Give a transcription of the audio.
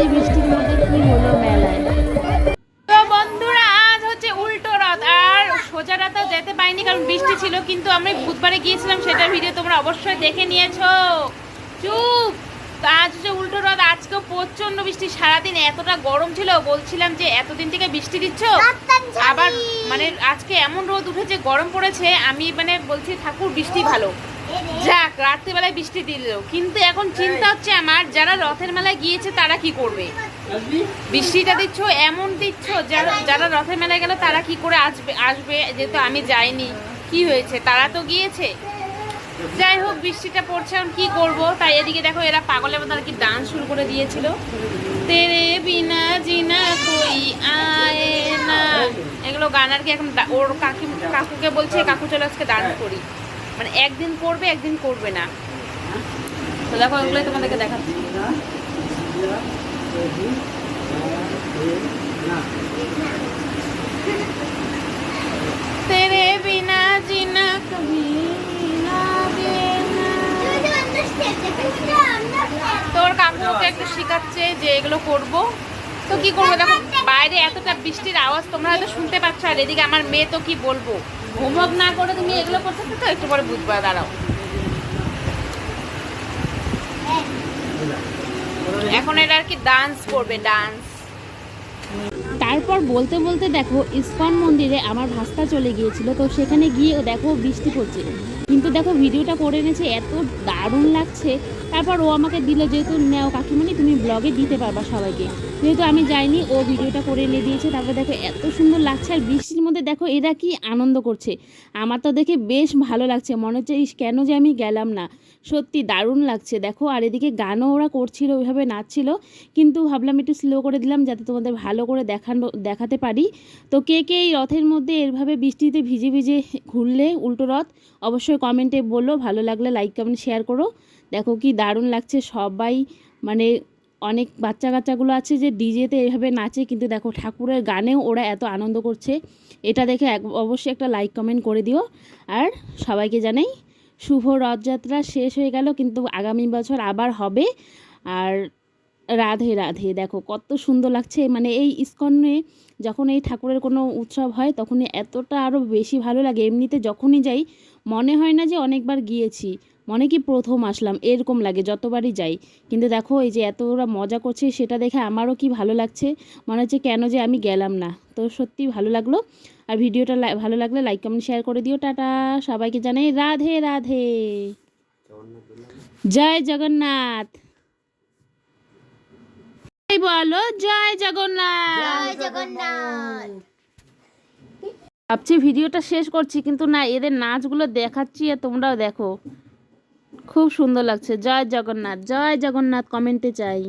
এই বৃষ্টির মধ্যে কি হলো মেলায়? বন্ধুরা আজ হচ্ছে উল্টো রথ। আর সোজা রাতেও যেতে পারিনি কারণ বৃষ্টি ছিল কিন্তু আমি বুধবারে গিয়েছিলাম সেটার ভিডিও তোমরা অবশ্যই দেখে নিয়েছো। চুপ! আজ হচ্ছে উল্টো রথ আজকেও প্রচণ্ড বৃষ্টি সারাদিন এতটা গরম ছিল বলছিলাম যে এতদিন থেকে বৃষ্টি দিচ্ছ? আবার মানে আজকে এমন রোদ উঠেছে গরম পড়েছে আমি মানে বলছি ঠাকুর বৃষ্টি ভালো। যাক, রাত্রিবেলায় বৃষ্টি দিল। কিন্তু এখন চিন্তা হচ্ছে আমার, যারা রথের মেলায় গিয়েছে, তারা কি করবে? বৃষ্টিটা দিচ্ছ, এমন দিচ্ছ, যারা যারা রথের মেলায় গেল তারা কি করে আসবে আসবে? যেহেতু আমি যাইনি, কি হয়েছে? তারা তো গিয়েছে। যাই হোক, বৃষ্টিটা পড়ছে, এখন কি করব? তাই এদিকে দেখো, এরা পাগলের মতো আর কি ডান্স শুরু করে দিয়েছিল। তেরে বিনা জিনা কই আয়ে না। এগুলো গান আর কি এখন ওর কাকি কাকুকে বলছে, কাকু চলে আজকে ডান্স করি। মানে একদিন করবে একদিন করবে না। তো দেখো, ওগুলোই তোমাদেরকে দেখাচ্ছি। বিনা জিনা তোর কাকুকে একটু শেখাচ্ছে যে এগুলো করব। তো কি করব? দেখো, বাইরে এতটা বৃষ্টির আওয়াজ তোমরা হয়তো শুনতে পাচ্ছ, আর এদিকে আমার মেয়ে তো কি বলব? হোমওয়ার্ক না করে তুমি এগুলো করতে তো একটু পরে বুঝবা দাঁড়াও। এখন এটা আর কি ডান্স করবে ডান্স তারপর বলতে বলতে দেখো, ইস্কন মন্দিরে আমার ভাস্তা চলে গিয়েছিল, তো সেখানে গিয়ে দেখো বৃষ্টি পড়ছে। কিন্তু দেখো ভিডিওটা করে এনেছে, এত দারুণ লাগছে। তারপর ও আমাকে দিল যেহেতু নেও কাকিমণি তুমি ব্লগে দিতে পারবা সবাইকে। যেহেতু আমি যাইনি ও ভিডিওটা করে এনে দিয়েছে। তারপর দেখো এত সুন্দর লাগছে আর বৃষ্টির মধ্যে দেখো এরা কি আনন্দ করছে। আমার তো দেখে বেশ ভালো লাগছে। মনে হচ্ছে ইস, কেন যে আমি গেলাম না? সত্যি দারুণ লাগছে। দেখো আর এদিকে গানও ওরা করছিল ওইভাবে নাচছিল। কিন্তু ভাবলাম একটু স্লো করে দিলাম যাতে তোমাদের ভালো করে দেখানো দেখাতে পারি। তো কে কে এই রথের মধ্যে এভাবে বৃষ্টিতে ভিজে ভিজে ঘুরলে উল্টো রথ অবশ্যই কমেন্টে বলো। ভালো লাগলে লাইক কমেন্ট শেয়ার করো। দেখো কি দারুণ লাগছে। সবাই মানে অনেক বাচ্চা কাচ্চাগুলো আছে যে ডিজেতে এভাবে নাচে, কিন্তু দেখো ঠাকুরের গানেও ওরা এত আনন্দ করছে। এটা দেখে অবশ্যই একটা লাইক কমেন্ট করে দিও। আর সবাইকে জানাই, শুভ রথযাত্রা শেষ হয়ে গেল, কিন্তু আগামী বছর আবার হবে। আর রাধে রাধে। দেখো কত সুন্দর লাগছে। মানে এই ইস্কনে যখন এই ঠাকুরের কোনো উৎসব হয় তখনই এতটা আরও বেশি ভালো লাগে। এমনিতে যখনই যাই মনে হয় না যে অনেকবার গিয়েছি। মনে কি প্রথম আসলাম এরকম লাগে যতবারই যাই। কিন্তু দেখো এই যে এত ওরা মজা করছে সেটা দেখে আমারও কি ভালো লাগছে। মনে হচ্ছে কেন যে আমি গেলাম না। তো সত্যি ভালো লাগল। আর ভিডিওটা ভালো লাগলে লাইক কমেন্ট শেয়ার করে দিও। টাটা! সবাইকে জানাই রাধে রাধে। জয় জগন্নাথ! বলো জয় জগন্নাথ। জগন্নাথ। ভাবছি ভিডিওটা শেষ করছি কিন্তু না এদের নাচগুলো দেখাচ্ছি আর তোমরাও দেখো। খুব সুন্দর লাগছে। জয় জগন্নাথ জয় জগন্নাথ কমেন্টে চাই।